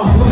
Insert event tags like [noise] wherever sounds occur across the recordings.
अहो,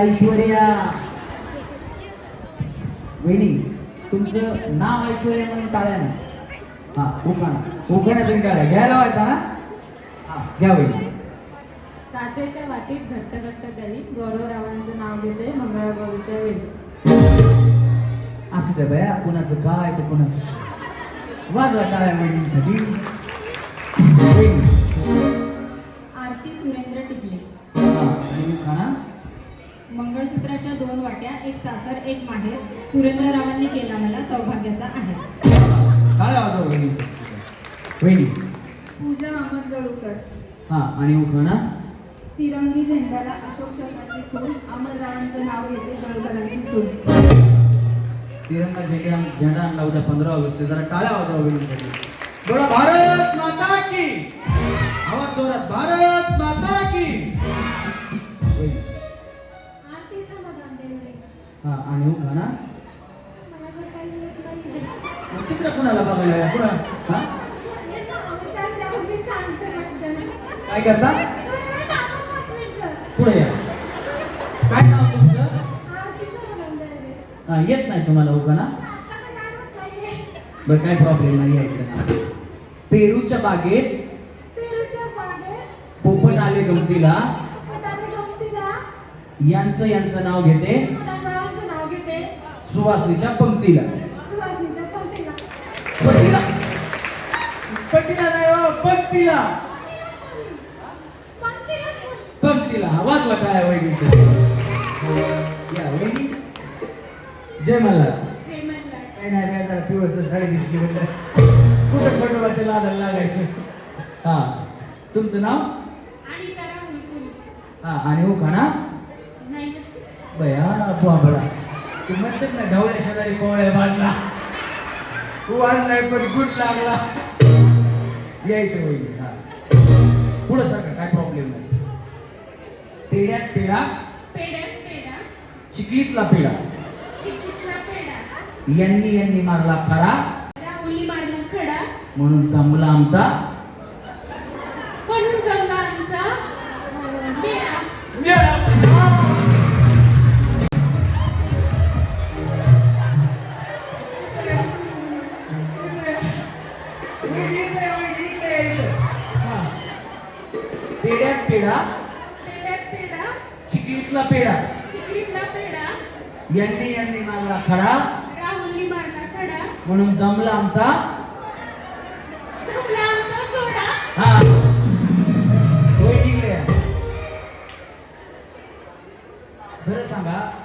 ऐश्वर्या. वहिनी तुमचं नाव ऐश्वर्या म्हणून टाळ्या ना? हा उखाणा. उखाण्यासाठी टाळ्या. घ्यायला व्हायचा ना? हा घ्या वहिनी काचेच्या वाटीत घट्ट घट्ट दही गौरवरावांचं नाव घेते मंगळागौरीच्या वेळी असू द्या बाया कुणाचं काय तर कुणाचं? वाजवा टाळ्या वहिनीसाठी. मंगळसूत्राच्या दोन वाट्या एक सासर एक माहेर सुरेंद्ररावांनी केला मला सौभाग्याचा आहे. वाजवा वहिनीसाठी वहिनी? पूजा अहमद जळूकर. हा आणि उखाणा तिरंगी झेंड्याला अशोक चक्राची खून अमररावांचं नाव घेते जळकरांची सून. तिरंगा झेंडा झेंडा आणला उद्या पंधरा ऑगस्ट जरा टाळ्या वाजवा वहिनीसाठी. बोला भारत माता की! आवाज जोरात भारत माता की! हा आणि नाही मग तिकडे कुणाला बघायला? कुणा हा? काय करता? पुढे या. काय नाव तुमचं? हा येत नाही तुम्हाला उखाणा बरं काय प्रॉब्लेम नाही आहे इकडे. पेरूच्या बागेत पोपट आले गमतीला. यांचं यांचं नाव घेते. सुवासनीच्या पंक्तीला. पंक्तीला. पंक्तीला. नाही हो पंक्तीला. पंक्तीला आवाज वाटाय वहिनीचे या वहिनी. जय मल्हार. काय नाही काय जरा पिवळसर साडी दिसली म्हटलं कुठं खंडोबाच्या लादाला लागायचं? हा. तुमचं नाव? हा आणि उखाणा? नाही. बया बुवाबळा तू म्हणतात ना ढवळ्या शेजारी पोळ्या बांधला. वाढलाय पण गुड लागला. यायचं होईल. हा. पुढं सारखं काय प्रॉब्लेम नाही पेड्यात पेढा पेड्यात पेडा चिखलीतला पेडा यांनी यांनी मारला खडा. राहुली मारला खडा. म्हणून जमला आमचा पेढा? चिखलीतला पेढा. यांनी यांनी मारला खडा. म्हणून जमला आमचा. जमला आमचा जोडा. हा. होय, या.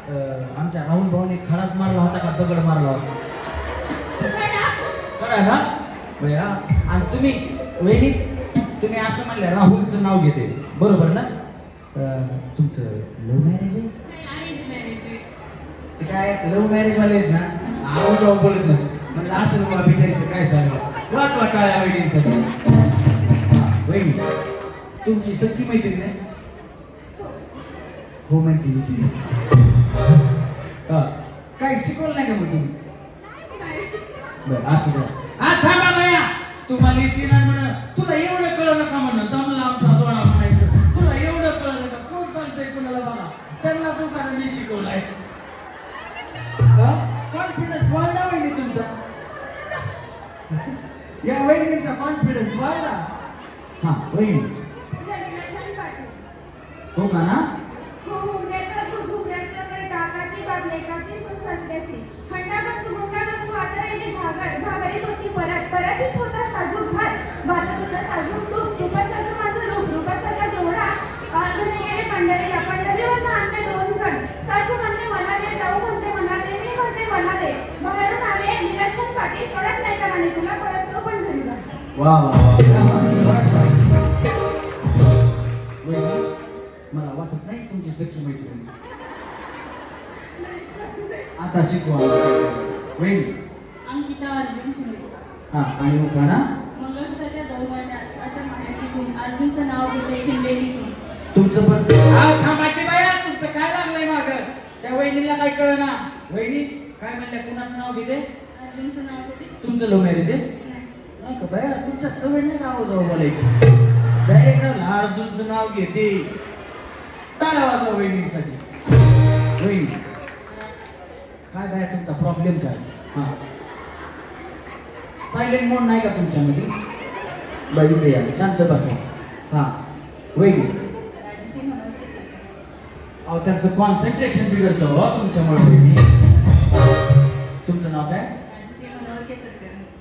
अं, आमच्या राहुल भाऊने खडाच मारला होता का दगड मारला होता? खडा. ना? भैया आणि तुम्ही वहिनी तुम्ही असं म्हणले राहुलचं नाव घेते. बरोबर ना? तुमचं लव्ह मॅरेज आहे? ते काय लव्ह मॅरेज वाले आहेत ना? आवाज जाऊन बोलत ना म्हणलं असं नको बिचारीचं काय सांगा वाच वाटाळ्या वहिनीसाठी. हा, वहिनी तुमची सख्खी मैत्रीण आहे? हो म्हणते विचारी काय शिकवलं नाही का मग तुम्ही? बरं असू द्या. आ थांबा माया. तुम्हाला इथे नाही म्हण स्कूल आहे? कॉन्फिडन्स वाढला वहिनी तुमचा. [laughs] या वहिनीचा कॉन्फिडन्स वाढला. हा वहिनी. हो का ना? पंढरीला पंढरीवर आणते दोन कण सासू म्हणते मला दे जाऊ म्हणते मला दे मी म्हणते मला दे बाहेरून आले निरक्षण पाटील कळत नाही का राणी तुला कळत जाऊ पंढरीला वा मला वाटत नाही तुमची सख्खी मैत्रिणी आता शिकवा वहिनी अंकिता अर्जुन शिंदे. हा आणि मग ना? मंगळसूत्राच्या दोन वाट्यात असं म्हणायची खून अर्जुनचं नाव घेते शिंदेची सून. तुमचं पण हा थांबायचे बाया तुमचं काय लागलंय माग? त्या वहिनीला काय कळ ना वहिनी काय म्हणल्या कुणाचं नाव घेते? अर्जुनचं नाव घेते. तुमचं लव्ह मॅरेज आहे? का बाया? तुमच्यात सवय नाही का आवाज बोलायची? डायरेक्ट अर्जुनचं नाव घेते. टाळा वाजवा वहिनीसाठी वहिनी काय बाया तुमचा प्रॉब्लेम काय? हा. सायलेंट मोड नाही का तुमच्यामध्ये? बाई या. शांत बसा. हा. वहिनी अहो त्यांचं कॉन्सन्ट्रेशन बिघडतं हो तुमच्यामुळे तुमचं नाव काय?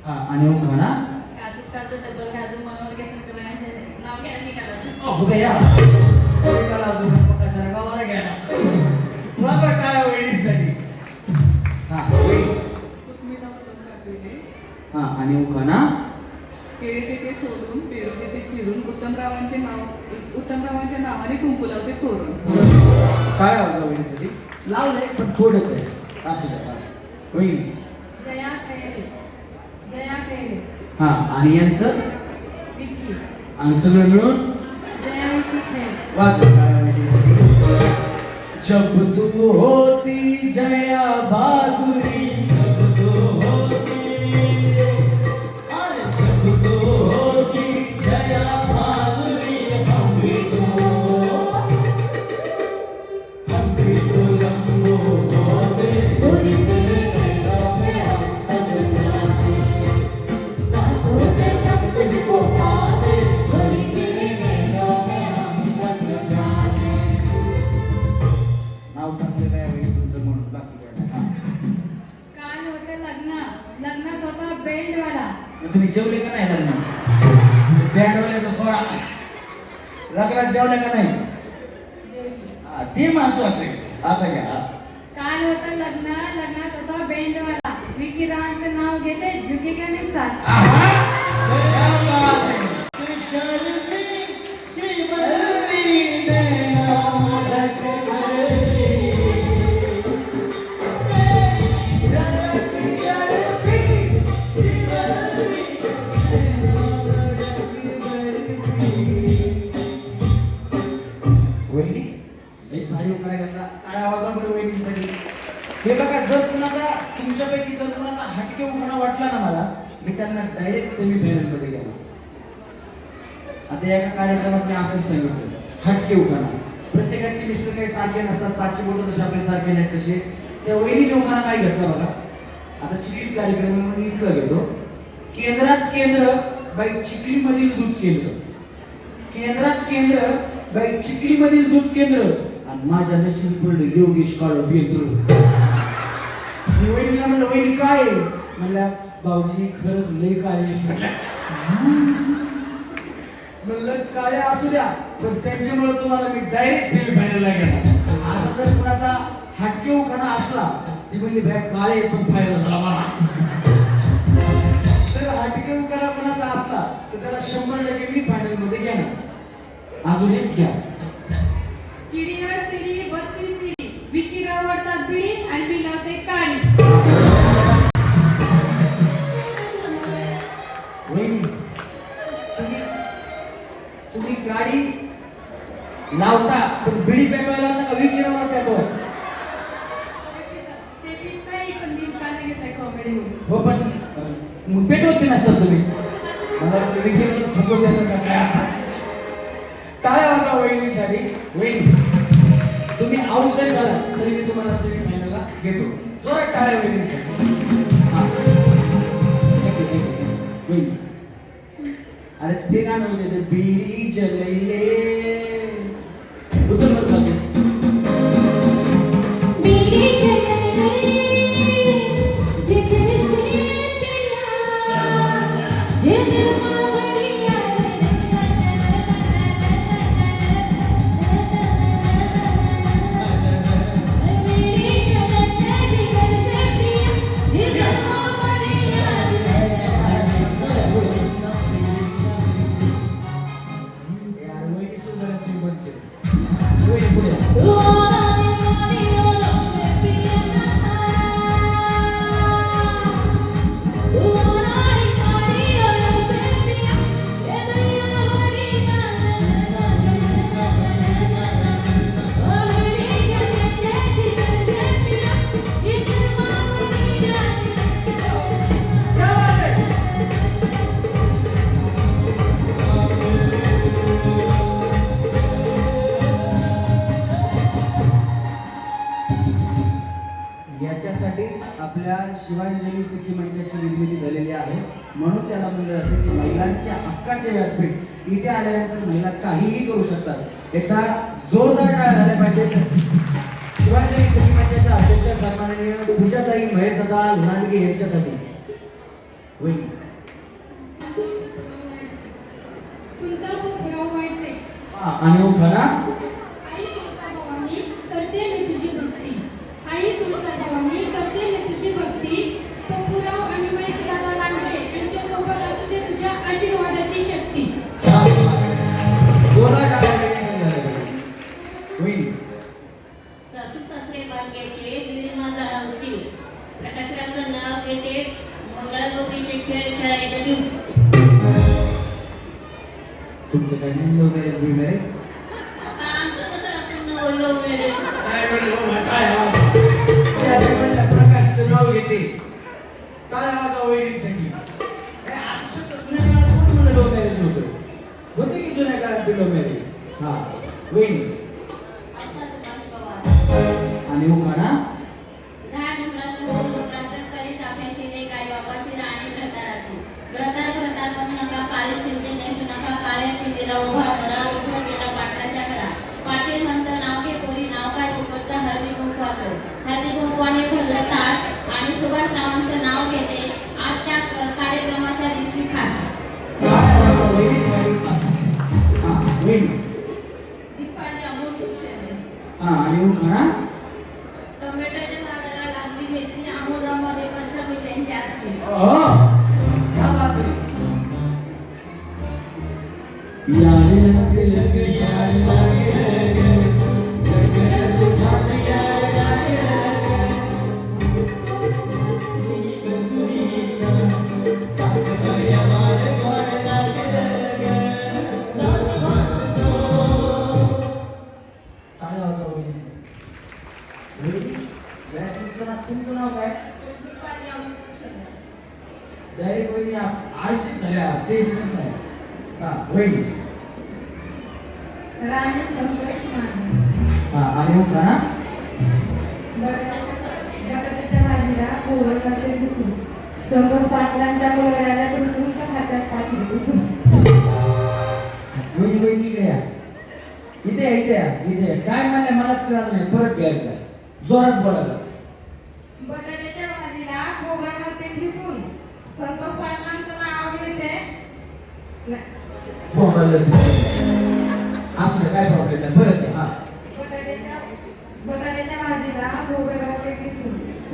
हा. आणि उभा काजू डबल केसरकर आणि नाव घ्या अहो बया एकाला अजून मग कशाला गावाला घ्यायला? तुला पण काय हा. सुस्मिता उत्तम काकडे हा आणि उभा ना. केळी तिथे सोडून पेरू तिथे चिरून उत्तमरावांचे नाव उत्तमरावांच्या नावाने कुंकू लावते तोरण. काय आवाज लावलंय पण थोडंच आहे. असू द्या हा. वहिनी जया खैरे. जया खैरे. हा आणि यांचं? आणि सगळं मिळून? जब तू होती जया बहादुरी जेवले का नाही लग्न बँडवाल्याचा सोळा. लग्नात जेवले का नाही? ते महत्वाचं आहे. आता घ्या. काल होतं लग्न लग्नात होता बेंडवाला. विक्की रावांचं नाव घेते झुकेगा नहीं साथ? केंद्र. केंद्रात केंद्र बाई चिखली मधील दूध केंद्र. आणि माझ्या नशीब पडलं योगेश काळ केंद्र वहिनीला म्हणलं वहिनी काय? म्हणल्या भाऊजी खरंच लय काय म्हणलं काळ्या असू द्या पण त्यांच्यामुळे तुम्हाला मी डायरेक्ट सेमीफायनलला गेला. असा जर कुणाचा हटके उखाना असला ती म्हणली बॅग काळे पण फायदा झाला मला. अंकला कोणाचा असला तर त्याला शंभर टक्के मी फायनलमध्ये घेणार. अजून एक घ्या. बत्तीस विकी आवडतात बिडी आणि मी लावते काळी तुम्ही गाडी लावता पण बिडी पेटवायला लावता का विकी पेटवत ते नसतात तुम्ही. मला रिक्षेमध्ये फुकट देतात काय आता? टाळ्या वाजवा वहिनीसाठी? वहिनी तुम्ही आऊट जरी झाला तरी मी तुम्हाला सेमी फायनलला घेतो. जोरात टाळ्या वहिनीसाठी. अरे ते गाणं म्हणजे ते बिडी जलई 우와! અને હું ખરા 你看啊。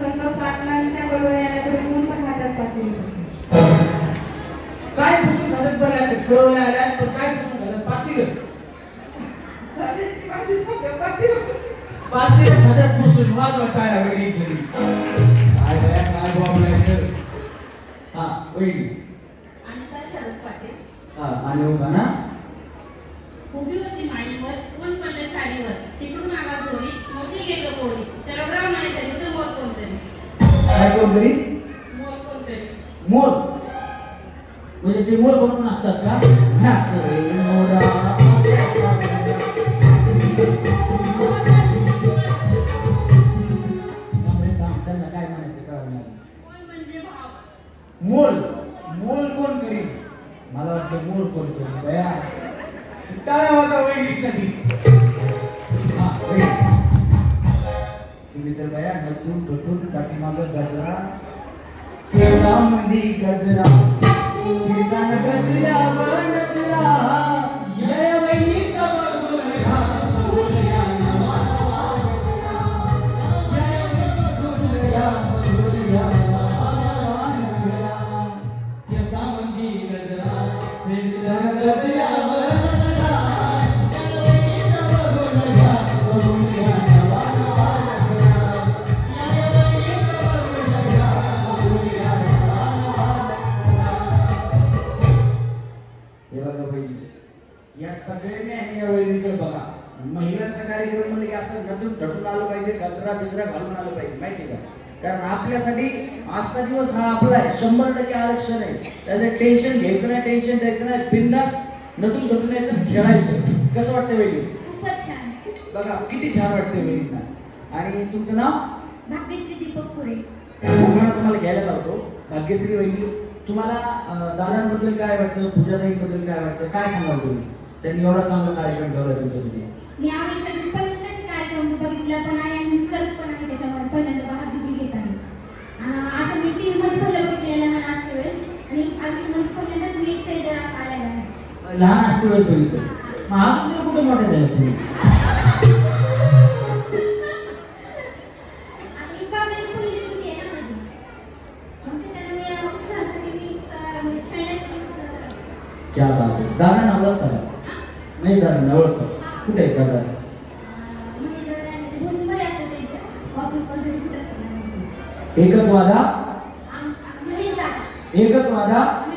संतोष पाटलांच्या बरोबर यायला तर सुंत खात्यात पातील काय पुसून खात्यात बरं लागतात करवल्या आल्यात पण काय पुसून खात्यात पातील पातील खात्यात पुसून वाजवा टाळ्या वगैरे. कोण टाळ्या वाजा वहिनीसाठी तुम्ही तर बया नटून टटून काठीमाग गजरा. केवढा गजरा टटून आलं पाहिजे गजरा बिजरा घालून आलं पाहिजे माहिती का? कारण आपल्यासाठी आजचा दिवस हा आपला आहे. शंभर टक्के आरक्षण आहे. त्याचं टेन्शन घ्यायचं नाही टेन्शन द्यायचं नाही. बिंदास नटून टटून यायचं खेळायचं. कसं वाटतं छान. बघा किती छान वाटते वहिनींना. आणि तुमचं नाव? भाग्यश्री दीपक पुरे. तुम्हाला घ्यायला लावतो. भाग्यश्री वहिनी तुम्हाला दादांबद्दल काय वाटतं? पूजाताईंबद्दल काय वाटतं? काय सांगाल तुम्ही? त्यांनी एवढा चांगला कार्यक्रम ठेवला तुमच्यासाठी मी आयुष्यात पहिल्यांदाच कार्यक्रम बघितला पण आहे आणि करत पण आहे त्याच्यामध्ये पहिल्यांदा बाजूकी घेत आहे आणि असं मी टी व्हीमध्ये पहिलं बघितलेलं मला असते वेळेस आणि आयुष्यामध्ये पहिल्यांदाच मी स्टेजवर असं आलेलं आहे लहान असते वेळेस बघितलं तरी कुठे मोठे झाले तुम्ही ना क्या बात आहे. दादांना ओळखता का? नाही दादांना ओळखतो. कुठे आहे दादा? एकच वादा? दादा. एकच वादा? दादा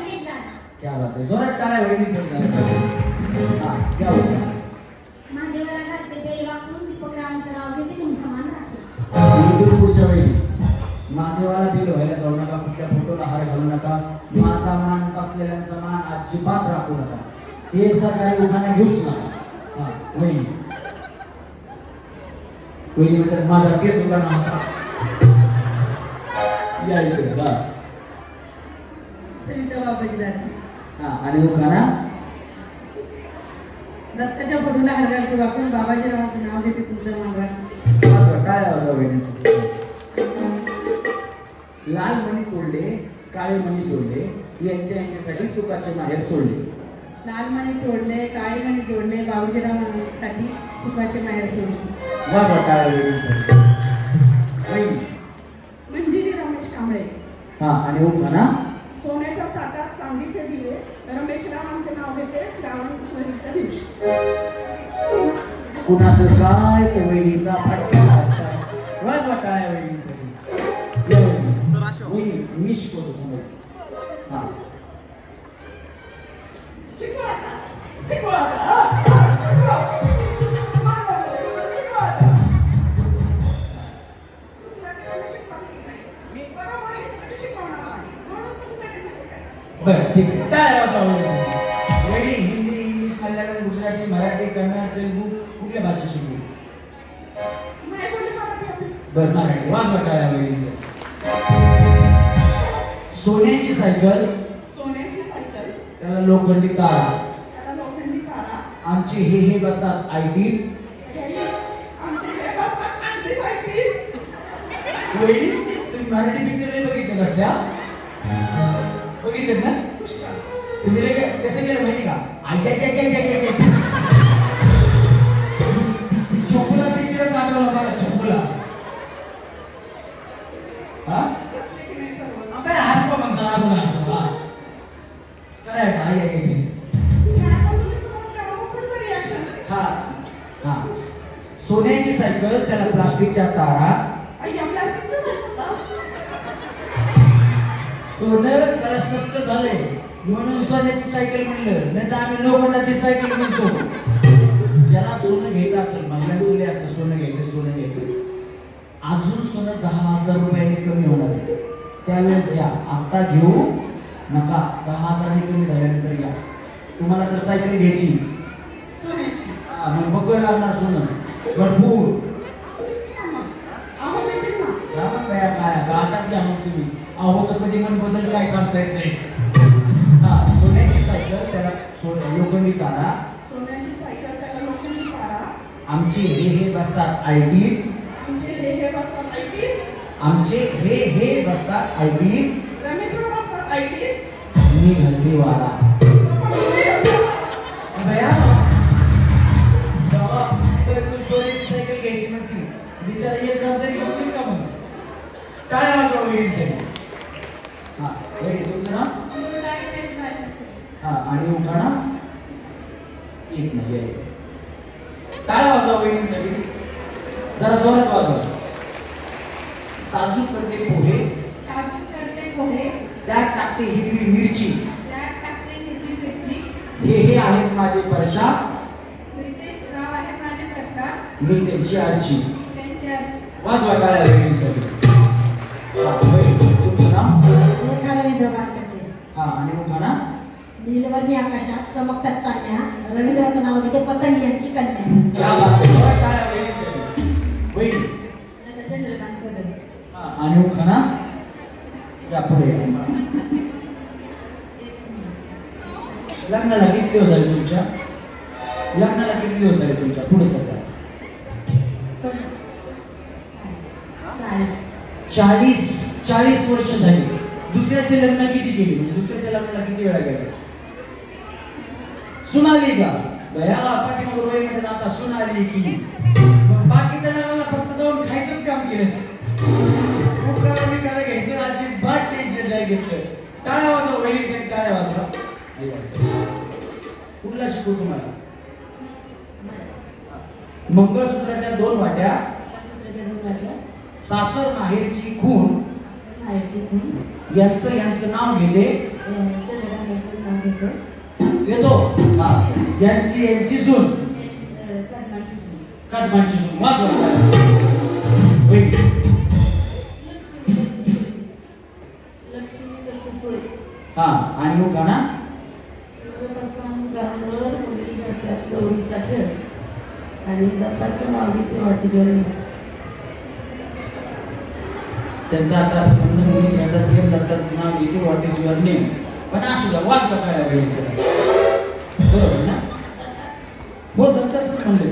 क्या बात आहे जोरात टाळ्या वहिनी हा क्या होतं महादेवाला घालते बेल वाकून दीपक रावांचं नाव घेते तुमचा मान राखते इथून पुढच्या वेळी महादेवाला बिल व्हायला जाऊ नका कुठल्या फोटोला हार घालू नका। माझा मान बसलेल्यांचा मान अजिबात राखू नका। हे जर काही उखाणा घेऊच नका। हा वहिनी वहिनी म्हणतात माझा तेच उखाणा होता या इकडे. सविता बाबाजी दादा. हा आणि उखाणा दत्ताच्या फोटोला हलगायचं वापरून बाबाजी रावांचं नाव घेते तुमचं वाजवा, टाळ्या वाजवा. लाल मणी तोडले काळे मणी जोडले यांच्या यांच्यासाठी सुखाचे माहेर सोडले. लाल मणी तोडले काळे मणी जोडले बाबूजीरावांसाठी सुखाचे माहेर सोडले. वाजवा टाळ्या. वहिनी मंजिरी रमेश कांबळे. हा आणि उखाणा रमेश रावांचे नाव घेते श्रावणेश्वरीच्या दिवशी. कुणाचं काय ते वहिनीचा फटका लागताय. वाजवा टाळ्या वहिनीसाठी. या वहिनी. वहिनी मी शिकवतो तुम्हाला. हा. बरं ठीक आहे. वहिनी हिंदी इंग्लिश मल्याळम गुजराती मराठी कन्नड तेलुगू कुठल्या भाषा शिकली? बरं मराठी. वाजवा टाळ्या वहिनीसाठी. सोन्याची सायकल. सोन्याची सायकल. त्याला लोखंडी तार. त्याला लोखंडी तारा. आमचे हे हे बसतात आय टी हे तुम्ही मराठी पिक्चर नाही बघितले का त्या? बघितलेत ना? तुम्ही कसं केलं माहिती का? छोकुला पिक्चर पाठवला मला छोकुला काय हास पण म्हणता अजून हास काय आई आई पीस हा हा. सोन्याची सायकल त्याला प्लास्टिकच्या तारा सोनं जरा स्वस्त झालंय. म्हणून सोन्याची सायकल म्हणलं नाही तर आम्ही लोखंडाची सायकल म्हणतो. ज्याला सोनं घ्यायचं असेल महिलांचं असतं सोनं घ्यायचं सोनं घ्यायचं. अजून सोनं दहा हजार रुपयाने कमी होणार आहे. त्यावेळेस घ्या. आता घेऊ नका. दहा हजारांनी कमी झाल्यानंतर घ्या. तुम्हाला जर सायकल घ्यायची. मग बघ लागणार सोनं. भरपूर. काय काय तुम्ही. अहोचं कधी मन बदल काय सांगता येत नाही. हा सोन्याची सायकल त्याला सोन लोखंडी तारा सोन्याची सायकल त्याला लोखंडी तारा आमचे हे हे बसतात आय टी आमचे हे हे बसतात आय टी आमचे हे हे बसतात आय टी रमेश्वर बसतात आय टी मी घरती वारा भया. तर तू सोन्याची सायकल घ्यायची म्हणती. बिचारा एक ग्राम तरी घेऊन का मग काय वाजवा हा वहिनी तुमचं नाव अमृता हितेश बारणे. हा आणि उखाणा येत नाही आहे. टाळ्या वाजवा वहिनीसाठी जरा जोरात वाजवा. साजूक करते पोहे. साजूक करते पोहे. त्यात टाकते हिरवी मिरची. त्यात टाकते हिरवी मिरची. हे हे आहेत माझे परशा. रितेश राव आहे माझे प्रसाद मी त्यांची आरची त्यांची अर्ज वाजवा टाळ्या वहिनी, तुमचं नाव हा आणि नीलवर्णी आकाशात चमकतात चांदण्या रवींद्राचं नाव घेते पतंग यांची कन्या. लग्नाला किती दिवस झाले तुमच्या? लग्नाला किती दिवस झाले तुमच्या? पुढे सध्या? चाळीस चाळीस वर्ष झाली. दुसऱ्याचे लग्न किती केली? म्हणजे दुसऱ्याच्या लग्नाला किती वेळा गेले? सुनाली का? बया पाठीमागं आता सुनाली की. मग बाकीच्या लग्नाला फक्त जाऊन खायचंच काम केलं. मंगळसूत्राच्या दोन वाट्या सासर माहेरची खून यांचं यांचं नाव घेते हा. यांची यांची सून कदमांची सून. लक्ष्मी दत्त सोय हा आणि उखाणा आणि नाव घेते वाटेवर त्यांचा असा असं म्हणणं मुली खेळतात गेम दत्ताचं नाव घेते व्हॉट इज युअर नेम पण असू द्या वाच बघायला वहिनीचं बरोबर ना? हो दत्ताचंच म्हणले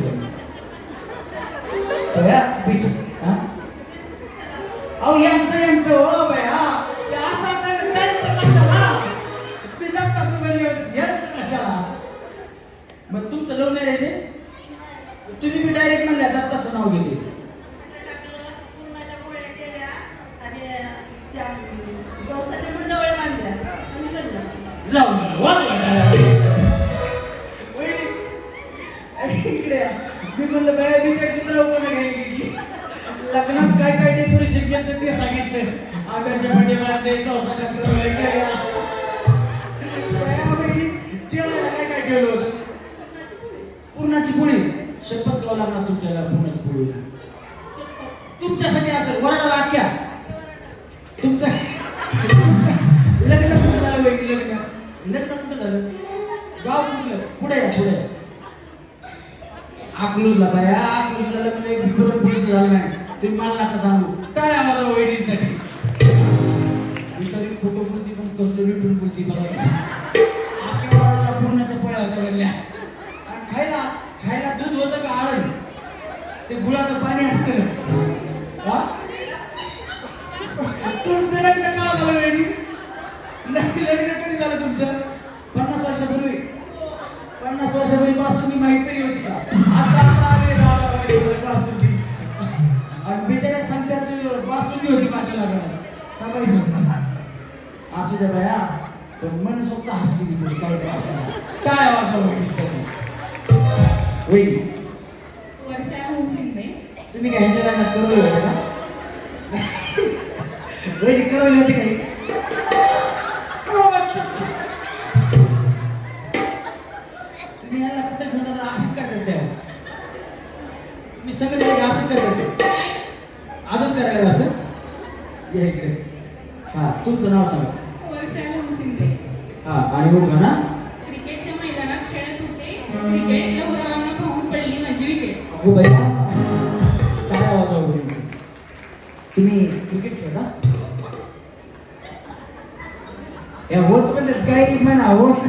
पण मन स्वतः हसली बिचारी काही क्रिकेटला उरावांना पाहून पडली तुम्ही क्रिकेट खेळता? या होत पण काही म्हणा होत.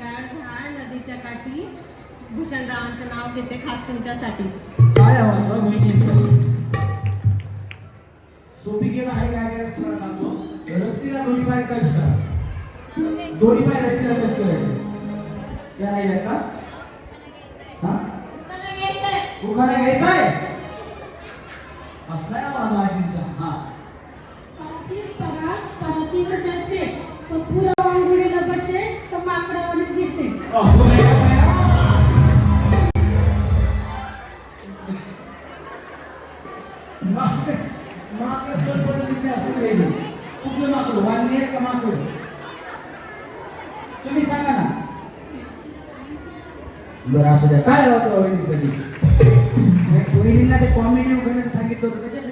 प्रकार झाड नदीच्या काठी. भूषणरावांचं नाव घेते खास तुमच्यासाठी. काय सोपी गेम आहे काय सांगतो. रस्तीला दोन्ही पाय टच करा. दोन्ही पाय रस्तीला टच करायचे. या नाही का? हा? घ्यायचा आहे? तुम्ही सांगा ना बरं असू द्या काय होतं वहिनीसाठी वहिनीला ते कॉमेडी वगैरे सांगितलं होतं त्याच्यासाठी